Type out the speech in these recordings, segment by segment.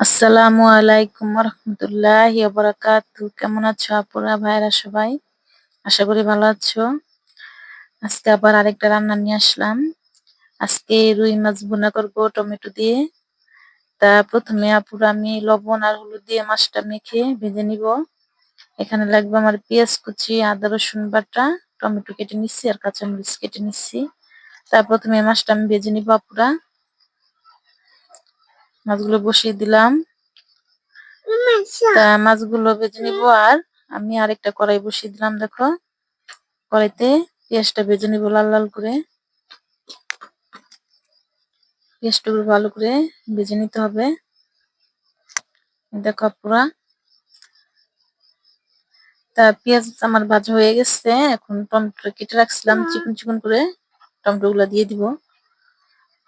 আসসালামু আলাইকুম রহমতুল্লাহ বারাকাতু। কেমন আছো আপুরা ভাইরা সবাই? আশা করি ভালো আছো। আজকে আবার আরেকটা রান্না নিয়ে আসলাম। আজকে রুই মাছ ভুনা করব টমেটো দিয়ে। তা প্রথমে আপুরা, আমি লবণ আর হলুদ দিয়ে মাছটা মেখে ভেজে নিব। এখানে লাগবে আমার পেঁয়াজ কুচি, আদা, রসুন বাটা, টমেটো কেটে নিচ্ছি আর কাঁচামরিচ কেটে নিচ্ছি। তা প্রথমে মাছটা আমি ভেজে নিব আপুরা। মাছগুলো বসিয়ে দিলাম। তা মাছগুলো ভেজে নিব আর আমি আরেকটা কড়াই বসিয়ে দিলাম দেখো। কড়াইতে পেঁয়াজটা ভেজে নিব লাল লাল করে। পেঁয়াজটা ভালো করে ভেজে নিতে হবে। দেখো পুরা তা পেঁয়াজ আমার ভাজা হয়ে গেছে এখন টমেটো কেটে রাখছিলাম চিকন চিকন করে টমেটো গুলা দিয়ে দিব।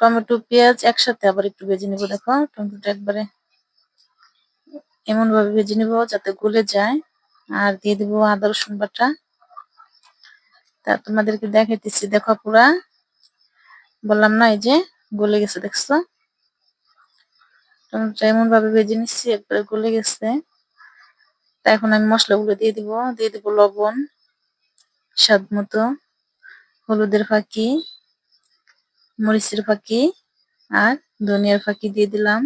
টমেটো, পেঁয়াজ একসাথে আবার একটু ভেজে নিব, দেখো। টমেটোটা একবারে এমন ভাবে ভেজে নিব যাতে গলে যায়। আর দিয়ে দিব আদা, রসুন বাটা। তা তোমাদেরকে দেখাইতেছি, দেখো পুরা। বললাম না, এই যে গলে গেছে, দেখছ? টমেটোটা এমন ভাবে ভেজে নিচ্ছি, একবারে গলে গেছে। তা এখন আমি মশলাগুলো দিয়ে দিব। দিয়ে দিব লবণ, স্বাদ মতো, হলুদের ফাঁকি। মরিচের ফাঁকি আর ধনিয়ার ফাঁকি দিয়ে দিলাম।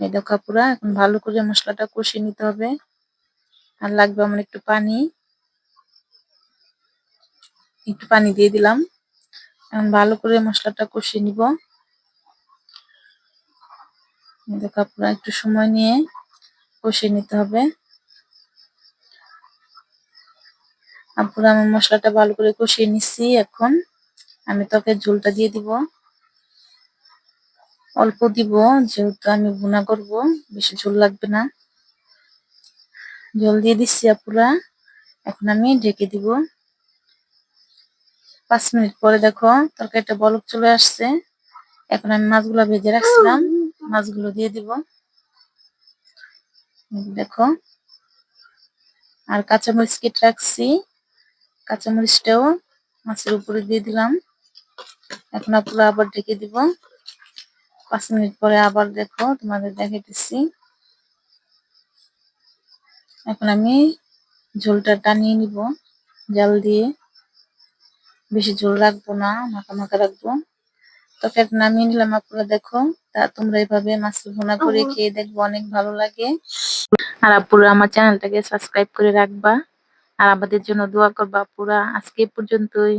এই দেখো পুরা এখন ভালো করে মশলাটা কষিয়ে নিতে হবে। আর লাগবে আমার একটু পানি। একটু পানি দিয়ে দিলাম। এখন ভালো করে মশলাটা কষিয়ে নিব। দেখো পুরা একটু সময় নিয়ে কষিয়ে নিতে হবে। আপুরা আমি মশলাটা ভালো করে কষিয়ে নিচ্ছি এখন। আমি তোকে ঝোলটা দিয়ে দিব। অল্প দিব, যেহেতু আমি ভুনা করব, বেশি ঝোল লাগবে না। জল দিয়ে দিচ্ছি আপুরা, এখন আমি ঢেকে দিব। পাঁচ মিনিট পরে দেখো, তরকারিটা বলক চলে আসছে। এখন আমি মাছগুলো ভেজে রাখছিলাম, মাছগুলো দিয়ে দিব। দেখো, আর কাঁচামরিচ কেটে রাখছি। কাঁচামরিচটাও মাছের উপরে দিয়ে দিলাম। এখন আপুরা আবার ঢেকে দিব। পাঁচ মিনিট পরে আবার দেখো তোমাদের দেখাইতেছি। এখন আমি ঝোলটা টানিয়ে নিব জাল দিয়ে। বেশি ঝোল রাখব না মাখা মাখা রাখব। তরকারিটা নামিয়ে নিলাম আপনারা দেখো তা তোমরা এইভাবে মাছ ভুনা করে খেয়ে দেখব অনেক ভালো লাগে। আর আপুরা আমার চ্যানেলটাকে সাবস্ক্রাইব করে রাখবা। আর আমাদের জন্য দোয়া করবা আপুরা আজকে পর্যন্তই।